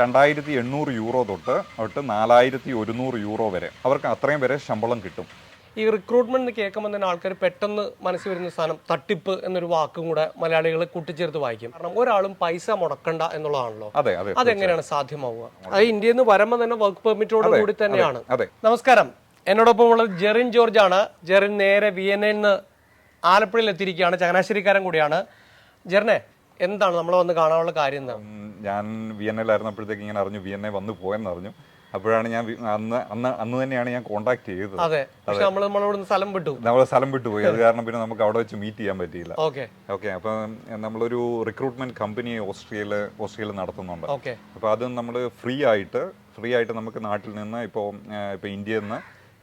രണ്ടായിരത്തി എണ്ണൂറ് യൂറോ തൊട്ട് തൊട്ട് നാലായിരത്തി ഒരുന്നൂറ് യൂറോ വരെ അവർക്ക് അത്രയും വരെ ശമ്പളം കിട്ടും. ഈ റിക്രൂട്ട്മെന്റ് എന്ന് കേൾക്കുമ്പോൾ തന്നെ ആൾക്കാർ പെട്ടെന്ന് മനസ്സിൽ വരുന്ന സാധനം തട്ടിപ്പ് എന്നൊരു വാക്കും കൂടെ മലയാളികൾ കൂട്ടിച്ചേർത്ത് വായിക്കും. കാരണം ഒരാളും പൈസ മുടക്കണ്ട എന്നുള്ളതാണല്ലോ. അതെ അതെ അതെങ്ങനെയാണ് സാധ്യമാവുക? അത് ഇന്ത്യയിൽ നിന്ന് വരുമ്പോൾ തന്നെ വർക്ക് പെർമിറ്റോട് കൂടി തന്നെയാണ്. നമസ്കാരം. എന്നോടൊപ്പം ഉള്ളത് ജെറിൻ ജോർജ് ആണ് ജെറിൻ നേരെ വി എൻ നിന്ന് ആലപ്പുഴയിൽ എത്തിയിരിക്കുകയാണ്. ചങ്ങനാശ്ശേരിക്കാരൻ കൂടിയാണ്. ജെറിനെ എന്താണ് നമ്മൾ വന്ന് കാണാനുള്ള കാര്യം എന്താണ് ഞാൻ വിയന്നയിലായിരുന്നപ്പോഴത്തേക്ക് ഇങ്ങനെ അറിഞ്ഞു വിയന്നെ വന്നു പോയെന്ന് അറിഞ്ഞു. അപ്പോഴാണ് ഞാൻ അന്ന് അന്ന് അന്ന് തന്നെയാണ് ഞാൻ കോണ്ടാക്ട് ചെയ്തത്. നമ്മൾ സ്ഥലം വിട്ടു. നമ്മൾ സ്ഥലം വിട്ടുപോയി അത് കാരണം പിന്നെ നമുക്ക് അവിടെ വെച്ച് മീറ്റ് ചെയ്യാൻ പറ്റിയില്ല. ഓക്കെ. അപ്പൊ നമ്മളൊരു റിക്രൂട്ട്മെന്റ് കമ്പനി ഓസ്ട്രിയയിൽ ഓസ്ട്രിയയിൽ നടത്തുന്നുണ്ട്. അപ്പൊ അപ്പോൾ അത് നമ്മൾ ഫ്രീ ആയിട്ട് ഫ്രീ ആയിട്ട് നമുക്ക് നാട്ടിൽ നിന്ന് ഇപ്പോൾ ഇപ്പോൾ ഇന്ത്യയിൽ നിന്ന്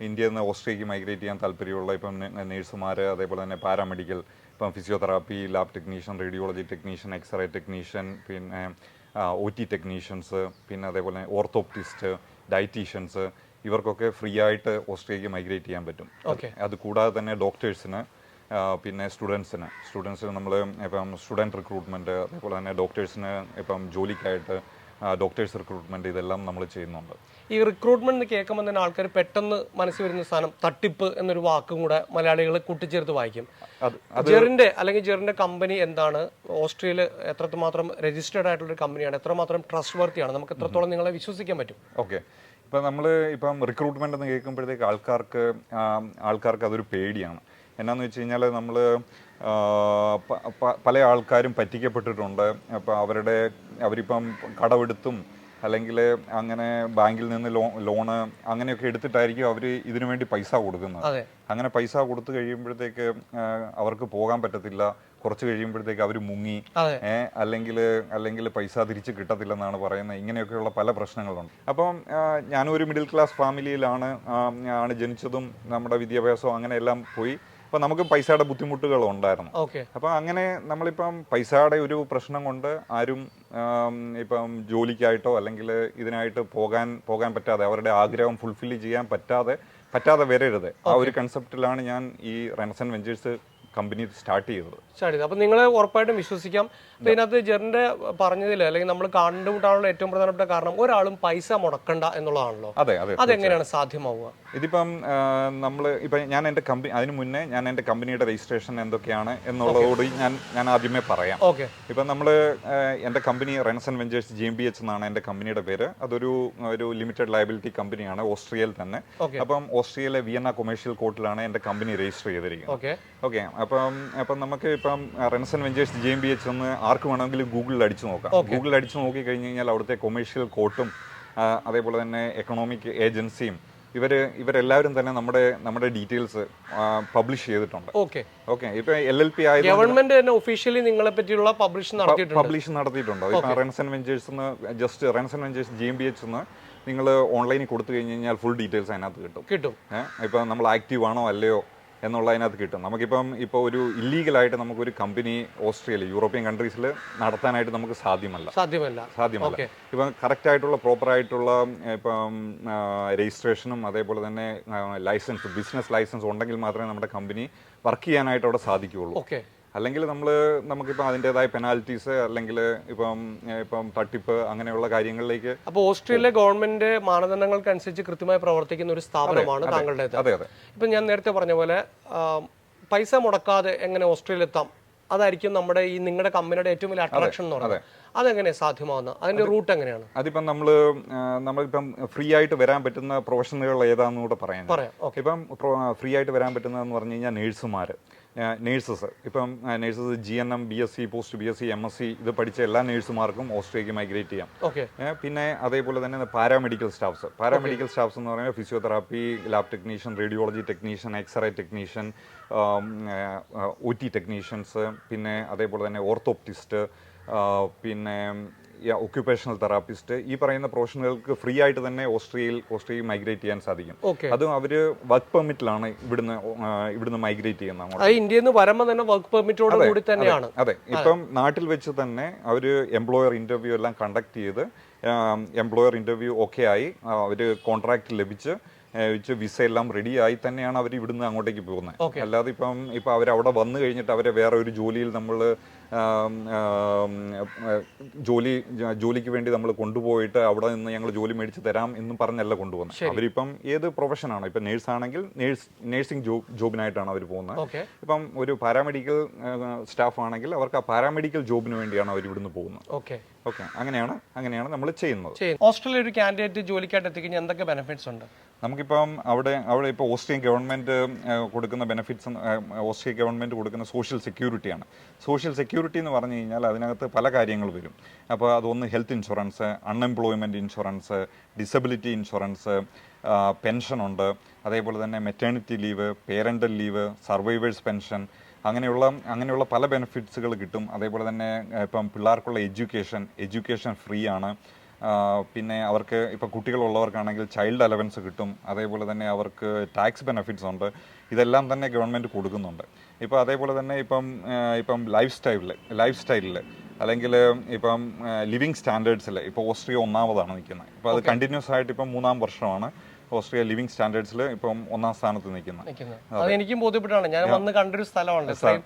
ഇന്ത്യയിൽ നിന്ന് ഓസ്ട്രേലിയക്ക് മൈഗ്രേറ്റ് ചെയ്യാൻ താല്പര്യമുള്ള ഇപ്പം നേഴ്സുമാർ അതേപോലെ തന്നെ പാരാമെഡിക്കൽ ഇപ്പം physiotherapy lab technician radiology technician X-ray technician പിന്നെ ഒ ടി ടെക്നീഷ്യൻസ് പിന്നെ അതേപോലെ ഓർത്തോപ്റ്റിസ്റ്റ് ഡയറ്റീഷ്യൻസ് ഇവർക്കൊക്കെ ഫ്രീ ആയിട്ട് ഓസ്ട്രേലിയക്ക് മൈഗ്രേറ്റ് ചെയ്യാൻ പറ്റും. ഓക്കെ അത് കൂടാതെ തന്നെ ഡോക്ടേഴ്സിന് പിന്നെ സ്റ്റുഡൻസിന് സ്റ്റുഡൻസിന് നമ്മൾ ഇപ്പം സ്റ്റുഡന്റ് റിക്രൂട്ട്മെന്റ് അതേപോലെ തന്നെ ഡോക്ടേഴ്സിന് ഇപ്പം ജോലിക്കായിട്ട് ഡോക്ടേഴ്സ് റിക്രൂട്ട്മെന്റ് ഇതെല്ലാം നമ്മൾ ചെയ്യുന്നുണ്ട്. ഈ റിക്രൂട്ട്മെന്റ് എന്ന് കേൾക്കുമ്പോൾ തന്നെ ആൾക്കാർ പെട്ടെന്ന് മനസ്സിൽ വരുന്ന സാധനം തട്ടിപ്പ് എന്നൊരു വാക്കും കൂടെ മലയാളികൾ കൂട്ടിച്ചേർത്ത് വായിക്കും. ജെറിന്റെ അല്ലെങ്കിൽ ജെറിന്റെ കമ്പനി എന്താണ്? ഓസ്ട്രേലിയയിൽ എത്രമാത്രം രജിസ്റ്റേർഡ് ആയിട്ടുള്ള ഒരു കമ്പനിയാണ് എത്രമാത്രം ട്രസ്റ്റ് വർത്തിയാണ് നമുക്ക് എത്രത്തോളം നിങ്ങളെ വിശ്വസിക്കാൻ പറ്റും? ഓക്കെ. ഇപ്പം നമ്മൾ ഇപ്പം റിക്രൂട്ട്മെന്റ് എന്ന് കേൾക്കുമ്പോഴത്തേക്ക് ആൾക്കാർക്ക് ആൾക്കാർക്ക് അതൊരു പേടിയാണ്. എന്നാന്ന് വെച്ച് കഴിഞ്ഞാൽ നമ്മൾ പല ആൾക്കാരും പറ്റിക്കപ്പെട്ടിട്ടുണ്ട്. അപ്പോൾ അവരുടെ അവരിപ്പം കടമെടുത്തും അല്ലെങ്കിൽ അങ്ങനെ ബാങ്കിൽ നിന്ന് ലോ ലോണ് അങ്ങനെയൊക്കെ എടുത്തിട്ടായിരിക്കും അവർ ഇതിനു വേണ്ടി പൈസ കൊടുക്കുന്നത്. അങ്ങനെ പൈസ കൊടുത്തു കഴിയുമ്പോഴത്തേക്ക് അവർക്ക് പോകാൻ പറ്റത്തില്ല. കുറച്ച് കഴിയുമ്പോഴത്തേക്ക് അവർ മുങ്ങി. അല്ലെങ്കിൽ അല്ലെങ്കിൽ പൈസ തിരിച്ച് കിട്ടത്തില്ലെന്നാണ് പറയുന്നത്. ഇങ്ങനെയൊക്കെയുള്ള പല പ്രശ്നങ്ങളുണ്ട്. അപ്പം ഒരു മിഡിൽ ക്ലാസ് ഫാമിലിയിലാണ് ആണ് ജനിച്ചതും നമ്മുടെ വിദ്യാഭ്യാസവും അങ്ങനെയെല്ലാം പോയി. അപ്പം നമുക്ക് പൈസയുടെ ബുദ്ധിമുട്ടുകൾ ഉണ്ടായിരുന്നു. ഓക്കെ. അപ്പം അങ്ങനെ നമ്മളിപ്പം പൈസയുടെ ഒരു പ്രശ്നം കൊണ്ട് ആരും ഇപ്പം ജോലിക്കായിട്ടോ അല്ലെങ്കിൽ ഇതിനായിട്ട് പോകാൻ പോകാൻ പറ്റാതെ അവരുടെ ആഗ്രഹം ഫുൾഫിൽ ചെയ്യാൻ പറ്റാതെ പറ്റാതെ വരരുത്. ആ ഒരു കൺസെപ്റ്റിലാണ് ഞാൻ ഈ റെനസൻ വെഞ്ചേഴ്സ് കമ്പനി സ്റ്റാർട്ട് ചെയ്തത് സ്റ്റാർട്ട് ചെയ്തത് അപ്പം നിങ്ങളെ ഉറപ്പായിട്ടും വിശ്വസിക്കാം. അപ്പം ഇതിനകത്ത് ജെറിന്റെ പറഞ്ഞതിൽ അല്ലെങ്കിൽ നമ്മൾ കണ്ടുമുട്ടാനുള്ള ഏറ്റവും പ്രധാനപ്പെട്ട കാരണം ഒരാളും പൈസ മുടക്കണ്ട എന്നുള്ളതാണല്ലോ. അതെ അതെ അതെങ്ങനെയാണ് സാധ്യമാവുക? ഇതിപ്പം നമ്മൾ ഇപ്പം ഞാൻ എന്റെ കമ്പനി അതിന് മുന്നേ ഞാൻ എന്റെ കമ്പനിയുടെ രജിസ്ട്രേഷൻ എന്തൊക്കെയാണ് എന്നുള്ളതോട് ഞാൻ ഞാൻ ആദ്യമേ പറയാം. ഓക്കെ ഇപ്പം നമ്മൾ എന്റെ company Renson Ventures G M B H എന്നാണ് എന്റെ കമ്പനിയുടെ പേര്. അതൊരു ഒരു ലിമിറ്റഡ് ലയബിലിറ്റി കമ്പനിയാണ് ഓസ്ട്രിയയിൽ തന്നെ. അപ്പം ഓസ്ട്രിയയിലെ വിയന്ന കൊമേഴ്ഷ്യൽ കോർട്ടിലാണ് എന്റെ കമ്പനി രജിസ്റ്റർ ചെയ്തിരിക്കുന്നത്. ഓക്കെ ഓക്കെ അപ്പം അപ്പം നമുക്ക് ഇപ്പം Renson Ventures G M B H എന്ന് ആർക്ക് വേണമെങ്കിലും ഗൂഗിളിൽ അടിച്ചു നോക്കാം. ഗൂഗിളിൽ അടിച്ചു നോക്കി കഴിഞ്ഞ് കഴിഞ്ഞാൽ അവിടുത്തെ കൊമേഴ്ഷ്യൽ കോർട്ടും അതേപോലെ തന്നെ എക്കണോമിക് ഏജൻസിയും ഇവർ ഇവരെല്ലാവരും തന്നെ നമ്മുടെ നമ്മുടെ ഡീറ്റെയിൽസ് പബ്ലിഷ് ചെയ്തിട്ടുണ്ട്. ഓക്കെ. ഓക്കെ. ഇപ്പൊ എൽ എൽ പി ഗവൺമെന്റ് തന്നെ ഒഫീഷ്യലി നിങ്ങളെ പറ്റിയുള്ള പബ്ലിഷ് നടത്തിയിട്ടുണ്ട്. പബ്ലിഷ് നടത്തിയിട്ടുണ്ട്. ഇപ്പൊ Renson Ventures just Renson Ventures G M B H എന്ന് നിങ്ങൾ ഓൺലൈനിൽ കൊടുത്തു കഴിഞ്ഞ് കഴിഞ്ഞാൽ ഫുൾ ഡീറ്റെയിൽസ് അതിനകത്ത് കിട്ടും. കിട്ടും. ഇപ്പം നമ്മൾ ആക്റ്റീവ് ആണോ അല്ലയോ എന്നുള്ളതിനകത്ത് കിട്ടും. നമുക്കിപ്പം ഇപ്പോൾ ഒരു ഇല്ലീഗലായിട്ട് നമുക്കൊരു കമ്പനി ഓസ്ട്രേലിയ യൂറോപ്യൻ കൺട്രീസിൽ നടത്താനായിട്ട് നമുക്ക് സാധ്യമല്ല. സാധ്യമല്ല. സാധ്യമല്ല. ഇപ്പം കറക്റ്റ് ആയിട്ടുള്ള പ്രോപ്പർ ആയിട്ടുള്ള ഇപ്പം രജിസ്ട്രേഷനും അതേപോലെ തന്നെ ലൈസൻസ് ബിസിനസ് ലൈസൻസ് ഉണ്ടെങ്കിൽ മാത്രമേ നമ്മുടെ കമ്പനി വർക്ക് ചെയ്യാനായിട്ട് അവിടെ സാധിക്കുകയുള്ളൂ. ഓക്കെ. അല്ലെങ്കിൽ നമ്മൾ നമുക്കിപ്പോൾ അതിന്റെതായ പെനാൽറ്റീസ് അല്ലെങ്കിൽ ഇപ്പം ഇപ്പം തട്ടിപ്പ് അങ്ങനെയുള്ള കാര്യങ്ങളിലേക്ക് അപ്പോൾ ഓസ്ട്രേലിയ ഗവൺമെന്റ് മാനദണ്ഡങ്ങൾക്കനുസരിച്ച് കൃത്യമായി പ്രവർത്തിക്കുന്ന ഒരു സ്ഥാപനമാണ് താങ്കളുടെ അതെ. അതെ ഇപ്പൊ ഞാൻ നേരത്തെ പറഞ്ഞ പോലെ പൈസ മുടക്കാതെ എങ്ങനെ ഓസ്ട്രേലിയ എത്താം? അതായിരിക്കും നമ്മുടെ ഈ നിങ്ങളുടെ കമ്പനിയുടെ ഏറ്റവും വലിയ അട്രാക്ഷൻ എന്ന് പറയുന്നത്. അതെങ്ങനെ സാധ്യമാകുന്നത് അതിന്റെ റൂട്ട് എങ്ങനെയാണ്? അതിപ്പം നമ്മൾ നമ്മളിപ്പം ഫ്രീ ആയിട്ട് വരാൻ പറ്റുന്ന പ്രൊഫഷനുകൾ ഏതാണെന്ന് കൂടെ പറയാം ഓക്കെ ഇപ്പം ഫ്രീ ആയിട്ട് വരാൻ പറ്റുന്നതെന്ന് പറഞ്ഞു കഴിഞ്ഞാൽ നേഴ്സുമാർ നേഴ്സസ് ഇപ്പം nurses G N M B S C post B S C M S C ഇത് പഠിച്ച എല്ലാ നേഴ്സുമാർക്കും ഓസ്ട്രേലിയക്ക് മൈഗ്രേറ്റ് ചെയ്യാം. ഓക്കെ പിന്നെ അതേപോലെ തന്നെ പാരാമെഡിക്കൽ സ്റ്റാഫ്സ് പാരാമെഡിക്കൽ സ്റ്റാഫ്സ് എന്ന് പറയുമ്പോൾ physiotherapy lab technician radiology technician X-ray technician O T technicians പിന്നെ അതേപോലെ തന്നെ ഓർത്തോപ്റ്റിസ്റ്റ് പിന്നെ ഒക്യുപ്പേഷണൽ തെറാപ്പിസ്റ്റ് ഈ പറയുന്ന പ്രൊഫഷണലുകൾക്ക് ഫ്രീ ആയിട്ട് തന്നെ ഓസ്ട്രേലിയയിൽ ഓസ്ട്രിയയിൽ മൈഗ്രേറ്റ് ചെയ്യാൻ സാധിക്കും. അതും അവർ വർക്ക് പെർമിറ്റിലാണ് ഇവിടുന്ന് ഇവിടുന്ന് മൈഗ്രേറ്റ് ചെയ്യുന്നത് ഇന്ത്യയിൽ നിന്ന് വരുമ്പോൾ തന്നെ വർക്ക് പെർമിറ്റോട് കൂടി തന്നെയാണ്. അതെ ഇപ്പം നാട്ടിൽ വെച്ച് തന്നെ അവർ എംപ്ലോയർ ഇന്റർവ്യൂ എല്ലാം കണ്ടക്ട് ചെയ്ത് എംപ്ലോയർ ഇന്റർവ്യൂ ഓക്കെ ആയി അവർ കോൺട്രാക്ട് ലഭിച്ച് വിസ എല്ലാം റെഡി ആയി തന്നെയാണ് അവർ ഇവിടുന്ന് അങ്ങോട്ടേക്ക് പോകുന്നത്. അല്ലാതെ ഇപ്പം ഇപ്പം അവർ അവിടെ വന്നു കഴിഞ്ഞിട്ട് അവരെ വേറെ ഒരു ജോലിയിൽ നമ്മൾ ജോലി ജോലിക്ക് വേണ്ടി നമ്മൾ കൊണ്ടുപോയിട്ട് അവിടെ നിന്ന് ഞങ്ങൾ ജോലി മേടിച്ച് തരാം എന്നും പറഞ്ഞല്ല കൊണ്ടുപോകുന്നത് അവരിപ്പം ഏത് പ്രൊഫഷനാണ് ഇപ്പം നേഴ്സ് ആണെങ്കിൽ നേഴ്സ് നേഴ്സിംഗ് ജോബ് ജോബിനായിട്ടാണ് അവർ പോകുന്നത് ഇപ്പം ഒരു പാരാമെഡിക്കൽ സ്റ്റാഫ് ആണെങ്കിൽ അവർക്ക് ആ പാരാമെഡിക്കൽ ജോബിന് വേണ്ടിയാണ് അവർ ഇവിടുന്ന് പോകുന്നത് ഓക്കെ ഓക്കെ അങ്ങനെയാണ് അങ്ങനെയാണ് നമ്മൾ ചെയ്യുന്നത്. ചെയ്യുന്നു ഓസ്ട്രേലിയ ഒരു കാൻഡിഡേറ്റ് ജോലിക്കായിട്ട് എത്തിക്കഴിഞ്ഞാൽ എന്തൊക്കെ ബെനിഫിറ്റ്സ് ഉണ്ട്? നമുക്കിപ്പം അവിടെ അവിടെ ഇപ്പോൾ ഓസ്ട്രിയൻ ഗവൺമെന്റ് കൊടുക്കുന്ന ബെനിഫിറ്റ്സ് ഓസ്ട്രിയ ഗവൺമെന്റ് കൊടുക്കുന്ന സോഷ്യൽ സെക്യൂരിറ്റിയാണ് സോഷ്യൽ സെക്യൂരിറ്റി എന്ന് പറഞ്ഞു കഴിഞ്ഞാൽ അതിനകത്ത് പല കാര്യങ്ങൾ വരും. അപ്പോൾ അതൊന്ന് health insurance unemployment insurance disability insurance പെൻഷനുണ്ട് അതേപോലെ തന്നെ maternity leave parental leave survivors pension അങ്ങനെയുള്ള അങ്ങനെയുള്ള പല ബെനിഫിറ്റ്സുകൾ കിട്ടും. അതേപോലെ തന്നെ ഇപ്പം പിള്ളേർക്കുള്ള എഡ്യൂക്കേഷൻ എഡ്യൂക്കേഷൻ ഫ്രീ ആണ്. പിന്നെ അവർക്ക് ഇപ്പം കുട്ടികളുള്ളവർക്കാണെങ്കിൽ ചൈൽഡ് അലവൻസ് കിട്ടും. അതേപോലെ തന്നെ അവർക്ക് ടാക്സ് ബെനഫിറ്റ്സ് ഉണ്ട്. ഇതെല്ലാം തന്നെ ഗവൺമെന്റ് കൊടുക്കുന്നുണ്ട്. ഇപ്പോൾ അതേപോലെ തന്നെ ഇപ്പം ഇപ്പം ലൈഫ് സ്റ്റൈലിൽ ലൈഫ് സ്റ്റൈലിൽ അല്ലെങ്കിൽ ഇപ്പം ലിവിങ് സ്റ്റാൻഡേർഡ്സിൽ ഇപ്പോൾ ഓസ്ട്രിയ ഒന്നാമതാണ് നിൽക്കുന്നത്. ഇപ്പോൾ അത് കണ്ടിന്യൂസ് ആയിട്ട് ഇപ്പം മൂന്നാം വർഷമാണ് ഓസ്ട്രിയ ലിവിങ് സ്റ്റാൻഡേർഡ്സിൽ ഇപ്പം ഒന്നാം സ്ഥാനത്ത് നിൽക്കുന്നത്. അത്. എനിക്കും ബോധ്യപ്പെട്ടാണ്. ഞാൻ വന്ന് കണ്ടൊരു സ്ഥലമാണ്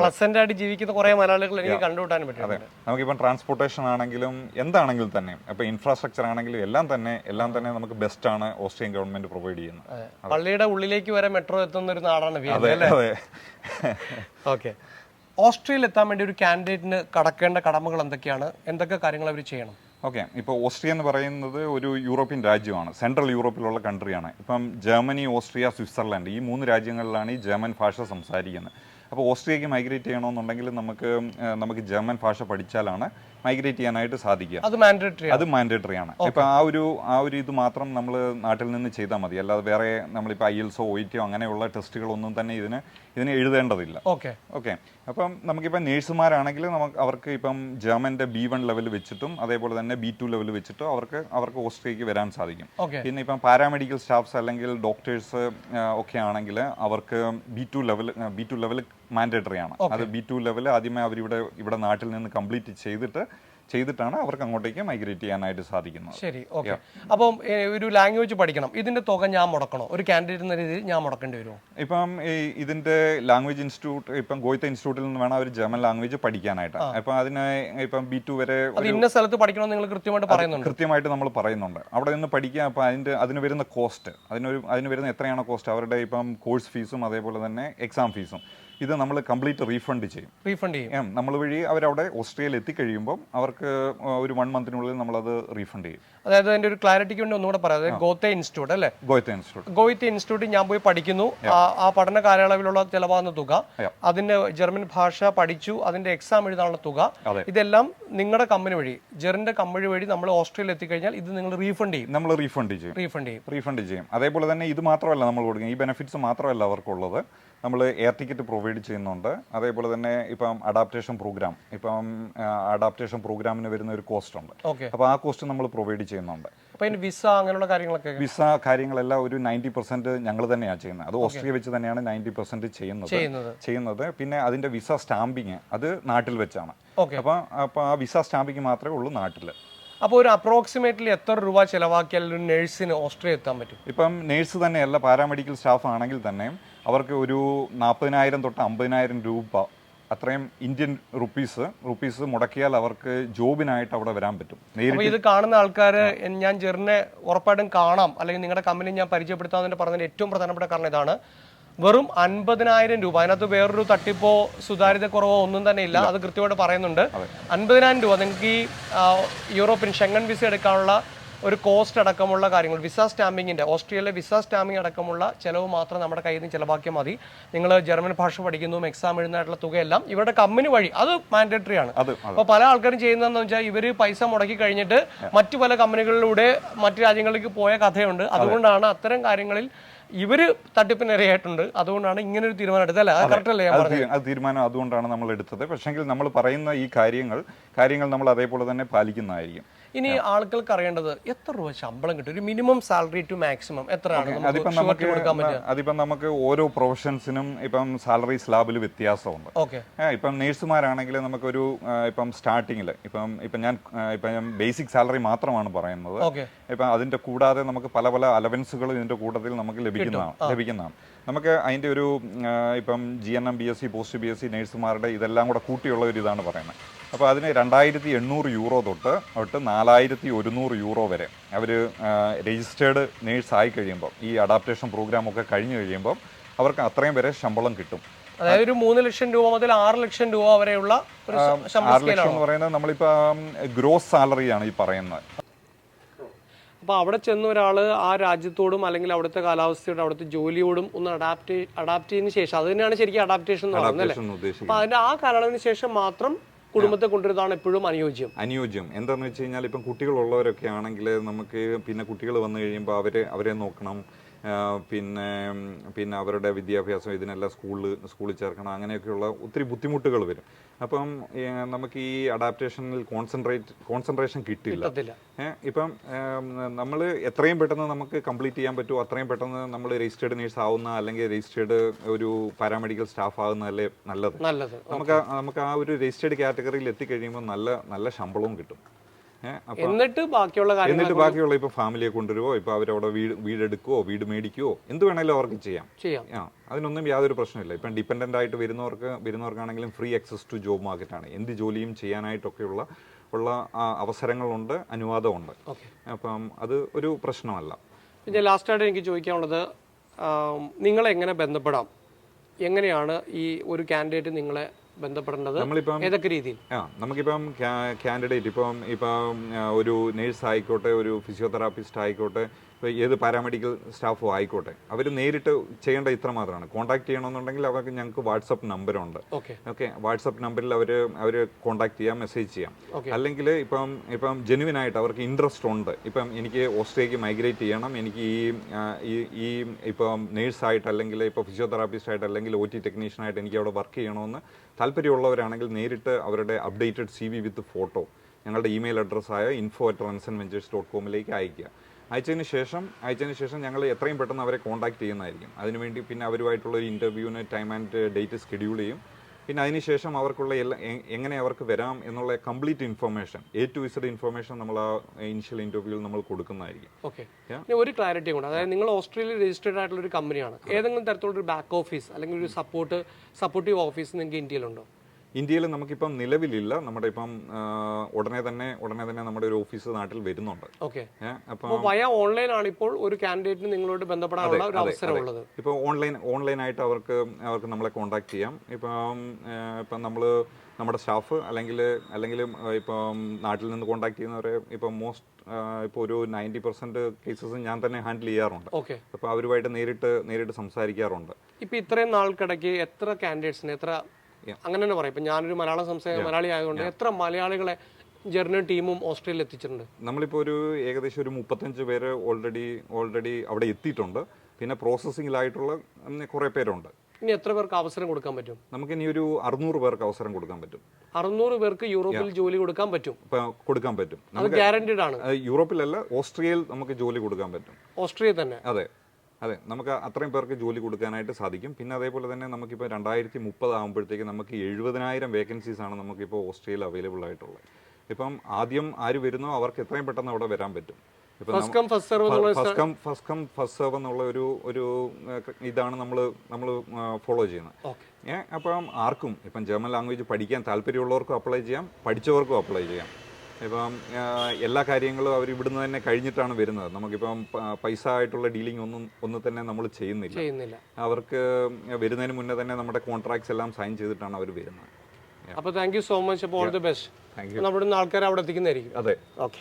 പ്ലസന്റ് ആയിട്ട് ജീവിക്കുന്ന കുറെ മലയാളികൾ എനിക്ക് കണ്ടുകൂട്ടാനും പറ്റും നമുക്കിപ്പം ട്രാൻസ്പോർട്ടേഷൻ ആണെങ്കിലും എന്താണെങ്കിലും തന്നെ അപ്പോൾ ഇൻഫ്രാസ്ട്രക്ചർ ആണെങ്കിലും എല്ലാം തന്നെ എല്ലാം തന്നെ നമുക്ക് ബെസ്റ്റ് ആണ് ഓസ്ട്രിയൻ ഗവൺമെന്റ് പ്രൊവൈഡ് ചെയ്യുന്നത്. പള്ളിയുടെ ഉള്ളിലേക്ക് വരെ മെട്രോ എത്തുന്ന ഒരു നാടാണ് ഓക്കെ ഓസ്ട്രിയയിൽ എത്താൻ വേണ്ടി ഒരു കാൻഡിഡേറ്റിന് കടക്കേണ്ട കടമകൾ എന്തൊക്കെയാണ്? എന്തൊക്കെ കാര്യങ്ങൾ അവർ ചെയ്യണം? ഓക്കെ ഇപ്പോൾ ഓസ്ട്രിയ എന്ന് പറയുന്നത് ഒരു യൂറോപ്യൻ രാജ്യമാണ്. സെൻട്രൽ യൂറോപ്പിലുള്ള കൺട്രിയാണ് ഇപ്പം ജർമ്മനി ഓസ്ട്രിയ സ്വിറ്റ്സർലാൻഡ് ഈ മൂന്ന് രാജ്യങ്ങളിലാണ് ഈ ജർമ്മൻ ഭാഷ സംസാരിക്കുന്നത്. അപ്പോൾ ഓസ്ട്രിയക്ക് മൈഗ്രേറ്റ് ചെയ്യണമെന്നുണ്ടെങ്കിൽ നമുക്ക് നമുക്ക് ജർമ്മൻ ഭാഷ പഠിച്ചാലാണ് മൈഗ്രേറ്റ് ചെയ്യാനായിട്ട് സാധിക്കുക. അത് മാൻഡേറ്ററി അത് മാൻഡേറ്ററി ആണ്. ഇപ്പം ആ ഒരു ആ ഒരു ഇത് മാത്രം നമ്മൾ നാട്ടിൽ നിന്ന് ചെയ്താൽ മതി. അല്ലാതെ വേറെ നമ്മളിപ്പോൾ ഐ എൽസോ ഒ ടിയോ അങ്ങനെയുള്ള ടെസ്റ്റുകളൊന്നും തന്നെ ഇതിന് ഇതിന് എഴുതേണ്ടതില്ല. ഓക്കെ ഓക്കെ അപ്പം നമുക്കിപ്പം നേഴ്സുമാരാണെങ്കിൽ നമുക്ക് അവർക്ക് ഇപ്പം ജർമ്മന്റെ ബി വൺ ലെവൽ വെച്ചിട്ടും അതേപോലെ തന്നെ ബി ടു ലെവൽ വെച്ചിട്ടും അവർക്ക് അവർക്ക് ഓസ്ട്രിയക്ക് വരാൻ സാധിക്കും. പിന്നെ ഇപ്പം പാരാമെഡിക്കൽ സ്റ്റാഫ്സ് അല്ലെങ്കിൽ ഡോക്ടേഴ്സ് ഒക്കെ ആണെങ്കിൽ അവർക്ക് B two level B two level mandatory ആണ്. അത് ബി ടു ലെവൽ ആദ്യമേ അവരിവിടെ ഇവിടെ നാട്ടിൽ നിന്ന് കംപ്ലീറ്റ് ചെയ്തിട്ട് ചെയ്തിട്ടാണ് അവർക്ക് അങ്ങോട്ടേക്ക് മൈഗ്രേറ്റ് ചെയ്യാനായിട്ട് സാധിക്കുന്നത്. ശരി ഓക്കെ അപ്പം ഒരു ലാംഗ്വേജ് പഠിക്കണം. ഇതിന്റെ തുക ഞാൻ മുടക്കണോ? ഒരു കാൻഡിഡേറ്റ് എന്ന രീതിയിൽ ഞാൻ മുടക്കേണ്ടി വരുമോ? ഇപ്പം ഇതിന്റെ ലാംഗ്വേജ് ഇൻസ്റ്റിറ്റ്യൂട്ട് ഇപ്പം ഗോയത്ത ഇൻസ്റ്റിറ്റ്യൂട്ടിൽ നിന്ന് വേണം അവർ ജർമ്മൻ ലാംഗ്വേജ് പഠിക്കാനായിട്ട്. അപ്പം അതിന് ഇപ്പം ബി ടു വരെ ഇന്ന സ്ഥലത്ത് പഠിക്കണം നിങ്ങൾ കൃത്യമായിട്ട് പറയുന്നുണ്ട്. കൃത്യമായിട്ട് നമ്മൾ പറയുന്നുണ്ട്. അവിടെ നിന്ന് പഠിക്കുക അപ്പം അതിന്റെ അതിന് വരുന്ന കോസ്റ്റ് അതിനൊരു അതിന് വരുന്ന എത്രയാണ് കോസ്റ്റ് അവരുടെ ഇപ്പം കോഴ്സ് ഫീസും അതേപോലെ തന്നെ എക്സാം ഫീസും ഇത് നമ്മൾ കംപ്ലീറ്റ് റീഫണ്ട് ചെയ്യും. റീഫണ്ട് ചെയ്യും. നമ്മൾ വഴി അവരവിടെ ഓസ്ട്രേലിയയിൽ എത്തിക്കഴിയുമ്പോൾ അവർക്ക് ഒരു വൺ മന്തിനുള്ളിൽ നമ്മളത് റീഫണ്ട് ചെയ്യും. അതായത് അതിന്റെ ഒരു ക്ലാരിറ്റിക്ക് വേണ്ടി ഒന്നുകൂടെ പറയാം. ഗോത്തെ ഇൻസ്റ്റിറ്റ്യൂട്ട് അല്ലേ? ഗോയത്തെ ഇൻസ്റ്റിറ്റ്യൂട്ട്. ഗോയത്തെ ഇൻസ്റ്റിറ്റ്യൂട്ടിൽ ഞാൻ പോയി പഠിക്കുന്നു. ആ- പഠന കാലയളവിലുള്ള ചെലവാകുന്ന തുക അതിന് അതിന്റെ ജർമ്മൻ ഭാഷ പഠിച്ചു അതിന്റെ എക്സാം എഴുതാനുള്ള തുക ഇതെല്ലാം നിങ്ങളുടെ കമ്പനി വഴി ജെറിന്റെ കമ്പനി വഴി നമ്മൾ ഓസ്ട്രേലിയ എത്തിക്കഴിഞ്ഞാൽ ഇത് നിങ്ങൾ റീഫണ്ട് ചെയ്യും. നമ്മൾ റീഫണ്ട് ചെയ്യും. റീഫണ്ട് ചെയ്യും. റീഫണ്ട് ചെയ്യും. അതേപോലെ തന്നെ ഇത് മാത്രമല്ല നമ്മൾ കൊടുക്കുന്നത്. ഈ ബെനിഫിറ്റ്സ് മാത്രമല്ല അവർക്കുള്ളത്. നമ്മൾ എയർ ടിക്കറ്റ് പ്രൊവൈഡ് ചെയ്യുന്നുണ്ട്. അതേപോലെ തന്നെ ഇപ്പം അഡാപ്റ്റേഷൻ പ്രോഗ്രാം ഇപ്പം അഡാപ്റ്റേഷൻ പ്രോഗ്രാമിന് വരുന്ന ഒരു കോസ്റ്റ് ഉണ്ട്. അപ്പോൾ ആ കോസ്റ്റ് നമ്മൾ പ്രൊവൈഡ് ചെയ്യുന്നുണ്ട്. അപ്പൊ വിസ അങ്ങനെയുള്ള കാര്യങ്ങളൊക്കെ വിസ കാര്യങ്ങളെല്ലാം ഒരു നയന്റി പെർസെന്റ് ഞങ്ങൾ തന്നെയാണ് ചെയ്യുന്നത്. അത് ഓസ്ട്രിയ വെച്ച് തന്നെയാണ് നയന്റി പെർസെന്റ് ചെയ്യുന്നത്. ചെയ്യുന്നത്. പിന്നെ അതിന്റെ വിസ സ്റ്റാമ്പിങ് അത് നാട്ടിൽ വെച്ചാണ്. ഓക്കെ അപ്പോൾ ആ വിസ സ്റ്റാമ്പിങ് മാത്രമേ ഉള്ളൂ നാട്ടിൽ. അപ്പോൾ ഒരു അപ്രോക്സിമേറ്റ്ലി എത്ര രൂപ ചിലവാക്കിയാൽ ഒരു നഴ്സിന് ഓസ്ട്രേലിയ എത്താൻ പറ്റും? ഇപ്പം നേഴ്സ് തന്നെയല്ല പാരാമെഡിക്കൽ സ്റ്റാഫ് ആണെങ്കിൽ തന്നെ അവർക്ക് ഒരു നാൽപ്പതിനായിരം തൊട്ട് അമ്പതിനായിരം രൂപ അത്രയും ഇന്ത്യൻ റുപ്പീസ് റുപ്പീസ് മുടക്കിയാൽ അവർക്ക് ജോബിനായിട്ട് അവിടെ വരാൻ പറ്റും. നേരിട്ട് ഇത് കാണുന്ന ആൾക്കാർ ഞാൻ ജെറിനെ ഉറപ്പായിട്ടും കാണാം. അല്ലെങ്കിൽ നിങ്ങളുടെ കമ്പനി ഞാൻ പരിചയപ്പെടുത്താമെന്ന് പറഞ്ഞതിന് ഏറ്റവും പ്രധാനപ്പെട്ട കാരണം ഇതാണ്. വെറും അൻപതിനായിരം രൂപ അതിനകത്ത് വേറൊരു തട്ടിപ്പോ സുതാര്യതക്കുറവോ ഒന്നും തന്നെ ഇല്ല. അത് കൃത്യമായിട്ട് പറയുന്നുണ്ട്. അൻപതിനായിരം രൂപ നിങ്ങൾക്ക് ഈ യൂറോപ്യൻ ഷെങ്ങൻ വിസ എടുക്കാനുള്ള ഒരു കോസ്റ്റ് അടക്കമുള്ള കാര്യങ്ങൾ വിസ സ്റ്റാമ്പിങ്ങിന്റെ ഓസ്ട്രേലിയയിലെ വിസ സ്റ്റാമ്പിംഗ് അടക്കമുള്ള ചിലവ് മാത്രം നമ്മുടെ കയ്യിൽ നിന്ന് ചിലവാക്കിയാൽ മതി. നിങ്ങൾ ജർമ്മൻ ഭാഷ പഠിക്കുന്നു എക്സാം എഴുതുന്നതായിട്ടുള്ള തുകയെല്ലാം ഇവരുടെ കമ്പനി വഴി അത് മാൻഡേറ്ററി ആണ്. അപ്പോൾ പല ആൾക്കാരും ചെയ്യുന്നതെന്ന് വെച്ചാൽ ഇവർ പൈസ മുടക്കി കഴിഞ്ഞിട്ട് മറ്റു പല കമ്പനികളിലൂടെ മറ്റു രാജ്യങ്ങളിലേക്ക് പോയ കഥയുണ്ട്. അതുകൊണ്ടാണ് അത്തരം കാര്യങ്ങളിൽ ഇവർ തട്ടിപ്പിനിരയായിട്ടുണ്ട്. അതുകൊണ്ടാണ് ഇങ്ങനെ ഒരു തീരുമാനം എടുത്തത്. അല്ലേ? കറക്റ്റ് അല്ലേ ഞാൻ പറഞ്ഞത്? അത് തീരുമാനം അതുകൊണ്ടാണ് നമ്മൾ എടുത്തത്. പക്ഷെങ്കിൽ നമ്മൾ പറയുന്ന ഈ കാര്യങ്ങൾ കാര്യങ്ങൾ നമ്മൾ അതേപോലെ തന്നെ പാലിക്കുന്നതായിരിക്കും. ഇനി ആളുകൾക്ക് അറിയേണ്ടത് എത്ര രൂപ ശമ്പളം കിട്ടും? ഒരു മിനിമം സാലറി ടു മാക്സിമം എത്രയാണ്? അതിപ്പം നമുക്ക് അതിപ്പം നമുക്ക് ഓരോ പ്രൊഫഷൻസിനും ഇപ്പം സാലറി സ്ലാബിൽ വ്യത്യാസമുണ്ട്. ഇപ്പം നേഴ്സുമാരാണെങ്കിൽ നമുക്കൊരു ഇപ്പം സ്റ്റാർട്ടിങ്ങിൽ ഇപ്പം ഇപ്പം ഞാൻ ഇപ്പം ഞാൻ ബേസിക് സാലറി മാത്രമാണ് പറയുന്നത്. ഇപ്പം അതിന്റെ കൂടാതെ നമുക്ക് പല പല അലവൻസുകൾ ഇതിന്റെ കൂട്ടത്തിൽ നമുക്ക് ലഭിക്കുന്നതാണ് ലഭിക്കുന്നതാണ്. നമുക്ക് അതിന്റെ ഒരു ഇപ്പം G N M B S C post B S C നേഴ്സുമാരുടെ ഇതെല്ലാം കൂടെ കൂട്ടിയുള്ള ഒരു ഇതാണ് പറയുന്നത്. അപ്പോൾ അതിന് രണ്ടായിരത്തി എണ്ണൂറ് യൂറോ തൊട്ട് തൊട്ട് നാലായിരത്തി ഒരുന്നൂറ് യൂറോ വരെ അവർ രജിസ്റ്റേർഡ് നേഴ്സ് ആയി കഴിയുമ്പോൾ ഈ അഡാപ്റ്റേഷൻ പ്രോഗ്രാം ഒക്കെ കഴിഞ്ഞ് കഴിയുമ്പോൾ അവർക്ക് അത്രയും വരെ ശമ്പളം കിട്ടും. അതായത് ഒരു മൂന്ന് ലക്ഷം രൂപ മുതൽ ആറ് ലക്ഷം രൂപ വരെയുള്ള ആറ് ലക്ഷം എന്ന് പറയുന്നത് നമ്മളിപ്പോൾ ഗ്രോസ് സാലറിയാണ് ഈ പറയുന്നത്. അപ്പോൾ അവിടെ ചെന്ന ഒരാൾ ആ രാജ്യത്തോടും അല്ലെങ്കിൽ അവിടുത്തെ കാലാവസ്ഥയോടും അവിടുത്തെ ജോലിയോടും ഒന്ന് അഡാപ്റ്റ് അഡാപ്റ്റ് ചെയ്തതിന് ശേഷം അത് തന്നെയാണ് ശരിക്കും അഡാപ്റ്റേഷൻ എന്ന് പറയുന്നത് അല്ലേ? അപ്പോൾ അതിന്റെ ആ കാലയളവിന് ശേഷം മാത്രം കുടുംബത്തെ കൊണ്ടുവരുന്നതാണ് എപ്പോഴും അനുയോജ്യം. അനുയോജ്യം. എന്താണെന്ന് വെച്ച് കഴിഞ്ഞാൽ ഇപ്പം കുട്ടികളുള്ളവരൊക്കെ ആണെങ്കിൽ നമുക്ക് പിന്നെ കുട്ടികൾ വന്നു കഴിയുമ്പോൾ അവരെ അവരെ നോക്കണം. പിന്നെ പിന്നെ അവരുടെ വിദ്യാഭ്യാസം ഇതിനെല്ലാം സ്കൂളിൽ സ്കൂളിൽ ചേർക്കണം അങ്ങനെയൊക്കെയുള്ള ഒത്തിരി ബുദ്ധിമുട്ടുകൾ വരും. അപ്പം നമുക്ക് ഈ അഡാപ്റ്റേഷനിൽ കോൺസെൻട്രേറ്റ് കോൺസെൻട്രേഷൻ കിട്ടില്ല. ഇപ്പം നമ്മൾ എത്രയും പെട്ടെന്ന് നമുക്ക് കംപ്ലീറ്റ് ചെയ്യാൻ പറ്റുമോ അത്രയും പെട്ടെന്ന് നമ്മൾ രജിസ്റ്റേർഡ് നേഴ്സ് ആവുന്ന അല്ലെങ്കിൽ രജിസ്റ്റേർഡ് ഒരു പാരാമെഡിക്കൽ സ്റ്റാഫ് ആകുന്നതല്ലേ നല്ലത്? നല്ലത്. നമുക്ക് നമുക്ക് ആ ഒരു രജിസ്റ്റേർഡ് കാറ്റഗറിയിൽ എത്തിക്കഴിയുമ്പോൾ നല്ല നല്ല ശമ്പളവും കിട്ടും. എന്നിട്ട് ബാക്കിയുള്ള എന്നിട്ട് ബാക്കിയുള്ള ഇപ്പൊ ഫാമിലിയെ കൊണ്ടുവരുവോ? ഇപ്പൊ അവരവിടെ വീട് വീടെടുക്കുവോ? വീട് മേടിക്കുവോ? എന്ത് വേണേലും അവർക്ക് ചെയ്യാം. ചെയ്യാം. അതിനൊന്നും യാതൊരു പ്രശ്നമില്ല. ഇപ്പം ഡിപ്പെൻഡന്റ് ആയിട്ട് വരുന്നവർക്ക് വരുന്നവർക്കാണെങ്കിലും free access to job market ആണ്. എന്ത് ജോലിയും ചെയ്യാനായിട്ടൊക്കെയുള്ള ഉള്ള അവസരങ്ങളുണ്ട് അനുവാദമുണ്ട്. അപ്പം അത് ഒരു പ്രശ്നമല്ല. പിന്നെ ലാസ്റ്റായിട്ട് എനിക്ക് ചോദിക്കാനുള്ളത് നിങ്ങളെങ്ങനെ എങ്ങനെ ബന്ധപ്പെടാം? എങ്ങനെയാണ് ഈ ഒരു കാൻഡിഡേറ്റ് നിങ്ങളെ ബന്ധപ്പെടേണ്ടത് ഏതൊക്കെ രീതിയിൽ? ആ നമുക്കിപ്പം കാൻഡിഡേറ്റ് ഇപ്പം ഇപ്പം ഒരു നേഴ്സ് ആയിക്കോട്ടെ ഒരു ഫിസിയോതെറാപ്പിസ്റ്റ് ആയിക്കോട്ടെ ഇപ്പൊ ഏത് പാരാമെഡിക്കൽ സ്റ്റാഫോ ആയിക്കോട്ടെ. അവർ നേരിട്ട് ചെയ്യേണ്ട ഇത്ര മാത്രമാണ്. കോൺടാക്ട് ചെയ്യണമെന്നുണ്ടെങ്കിൽ അവർക്ക് ഞങ്ങൾക്ക് വാട്സപ്പ് നമ്പറുണ്ട്. ഓക്കെ. ഓക്കെ? വാട്സപ്പ് നമ്പറിൽ അവർ അവർ കോൺടാക്ട് ചെയ്യാം മെസ്സേജ് ചെയ്യാം. അല്ലെങ്കിൽ ഇപ്പം ഇപ്പം ജെനുവിൻ ആയിട്ട് അവർക്ക് ഇൻട്രസ്റ്റ് ഉണ്ട്. ഇപ്പം എനിക്ക് ഓസ്ട്രേലിയക്ക് മൈഗ്രേറ്റ് ചെയ്യണം. എനിക്ക് ഈ ഈ ഇപ്പം നേഴ്സായിട്ട് അല്ലെങ്കിൽ ഇപ്പോൾ ഫിസിയോതെറാപ്പിസ്റ്റ് ആയിട്ട് അല്ലെങ്കിൽ ഒ ടി ടെക്നീഷ്യനായിട്ട് എനിക്ക് അവിടെ വർക്ക് ചെയ്യണമെന്ന് താല്പര്യമുള്ളവരാണെങ്കിൽ നേരിട്ട് അവരുടെ updated C V with photo ഞങ്ങളുടെ email അഡ്രസ്സായ info at Renson Ventures dot കോമിലേക്ക് അയക്കുക അയച്ചതിന് ശേഷം അയച്ചതിന് ശേഷം ഞങ്ങൾ എത്രയും പെട്ടെന്ന് അവരെ കോൺടാക്ട് ചെയ്യുന്നതായിരിക്കും. അതിനുവേണ്ടി പിന്നെ അവരുമായിട്ടുള്ള ഒരു ഇന്റർവ്യൂവിന് ടൈം ആൻഡ് ഡേറ്റ് ഷെഡ്യൂൾ ചെയ്യും. പിന്നെ അതിനുശേഷം അവർക്കുള്ള എല്ലാ എങ്ങനെ അവർക്ക് വരാം എന്നുള്ള complete information A to Z information നമ്മൾ ആ ഇനിഷ്യൽ ഇന്റർവ്യൂവിൽ നമ്മൾ കൊടുക്കുന്നതായിരിക്കും. ഓക്കെ ഒരു ക്ലാരിറ്റി കൊണ്ട് അതായത് നിങ്ങൾ ഓസ്ട്രേലിയ രജിസ്റ്റേഡ് ആയിട്ടുള്ള ഒരു കമ്പനിയാണ് ഏതെങ്കിലും തരത്തിലുള്ള ഒരു ബാക്ക് ഓഫീസ് അല്ലെങ്കിൽ ഒരു സപ്പോർട്ട് സപ്പോർട്ടീവ് ഓഫീസ് നിങ്ങൾക്ക് ഇന്ത്യയിലുണ്ടോ? ഇന്ത്യയിൽ നമുക്കിപ്പം നിലവിലില്ല. നമ്മുടെ ഇപ്പം ഉടനെ തന്നെ ഉടനെ തന്നെ നമ്മുടെ ഒരു ഓഫീസ് നാട്ടിൽ വരുന്നുണ്ട്. ആണ് ഇപ്പോൾ ഒരു കാൻഡിഡേറ്റിന് നിങ്ങളോട് ബന്ധപ്പെടാനുള്ള ഒരു അവസരമുള്ളത്? ഇപ്പോൾ ഓൺലൈൻ ഓൺലൈനായിട്ട് അവർക്ക് അവർക്ക് നമ്മളെ കോൺടാക്ട് ചെയ്യാം. ഇപ്പം ഇപ്പം നമ്മൾ നമ്മുടെ സ്റ്റാഫ് അല്ലെങ്കിൽ അല്ലെങ്കിൽ ഇപ്പം നാട്ടിൽ നിന്ന് കോൺടാക്ട് ചെയ്യുന്നവരെ ഇപ്പം മോസ്റ്റ് ഇപ്പോൾ ഒരു നയന്റി പെർസെന്റ് കേസസ് ഞാൻ തന്നെ ഹാൻഡിൽ ചെയ്യാറുണ്ട്. അപ്പോൾ അവരുമായിട്ട് നേരിട്ട് നേരിട്ട് സംസാരിക്കാറുണ്ട്. ഇപ്പൊ ഇത്രയും നാൾക്കിടയ്ക്ക് എത്ര കാൻഡിഡേറ്റ്സിന് എത്ര അങ്ങനെ തന്നെ പറയാം. ഇപ്പൊ ഞാനൊരു മലയാളം സംസാരിക്കുന്ന മലയാളി ആയതുകൊണ്ട് എത്ര മലയാളികളെ ജർമ്മൻ ടീമും ഓസ്ട്രേലിയ എത്തിച്ചിട്ടുണ്ട്? നമ്മളിപ്പോൾ ഒരു ഏകദേശം ഒരു മുപ്പത്തഞ്ച് പേര് ഓൾറെഡി ഓൾറെഡി അവിടെ എത്തിയിട്ടുണ്ട്. പിന്നെ പ്രോസസ്സിങ്ങിലായിട്ടുള്ള കുറേ പേരുണ്ട്. ഇനി എത്ര പേർക്ക് അവസരം കൊടുക്കാൻ പറ്റും? നമുക്ക് ഇനി ഒരു അറുന്നൂറ് പേർക്ക് അവസരം കൊടുക്കാൻ പറ്റും. അറുന്നൂറ് പേർക്ക് യൂറോപ്പിൽ ജോലി കൊടുക്കാൻ പറ്റും? കൊടുക്കാൻ പറ്റും. ഗ്യാരണ്ടീഡ് ആണ്. യൂറോപ്പിലല്ല ഓസ്ട്രിയയിൽ നമുക്ക് ജോലി കൊടുക്കാൻ പറ്റും. ഓസ്ട്രിയ തന്നെ? അതെ. അതെ നമുക്ക് അത്രയും പേർക്ക് ജോലി കൊടുക്കാനായിട്ട് സാധിക്കും. പിന്നെ അതേപോലെ തന്നെ നമുക്കിപ്പോൾ രണ്ടായിരത്തി മുപ്പത് ആകുമ്പോഴത്തേക്ക് നമുക്ക് എഴുപതിനായിരം വേക്കൻസീസ് ആണ് നമുക്കിപ്പോൾ ഓസ്ട്രേലിയ അവൈലബിൾ ആയിട്ടുള്ളത്. ഇപ്പം ആദ്യം ആര് വരുന്നോ അവർക്ക് എത്രയും പെട്ടെന്ന് അവിടെ വരാൻ പറ്റും. ഫസ്റ്റ് കം ഫസ്റ്റ് സെർവ് എന്നുള്ള ഒരു ഒരു ഇതാണ് നമ്മൾ നമ്മൾ ഫോളോ ചെയ്യുന്നത്. അപ്പം ആർക്കും ഇപ്പം ജർമ്മൻ ലാംഗ്വേജ് പഠിക്കാൻ താല്പര്യമുള്ളവർക്കും അപ്ലൈ ചെയ്യാം പഠിച്ചവർക്കും അപ്ലൈ ചെയ്യാം. ഇപ്പം എല്ലാ കാര്യങ്ങളും അവർ ഇവിടുന്ന് തന്നെ കഴിഞ്ഞിട്ടാണ് വരുന്നത്. നമുക്കിപ്പം പൈസ ആയിട്ടുള്ള ഡീലിംഗ് ഒന്നും ഒന്നും തന്നെ നമ്മൾ ചെയ്യുന്നില്ല. അവർക്ക് വരുന്നതിന് മുന്നേ തന്നെ നമ്മുടെ കോൺട്രാക്ട്സ് എല്ലാം സൈൻ ചെയ്തിട്ടാണ് അവർ വരുന്നത്. അപ്പൊ താങ്ക് യു സോ മച്ച് അപ്പോൾ ഓൾ ദി ബെസ്റ്റ് നമ്മുടെ ആൾക്കാരെ അവിടെ എത്തിക്കുന്നതായിരിക്കും. അതെ. ഓക്കെ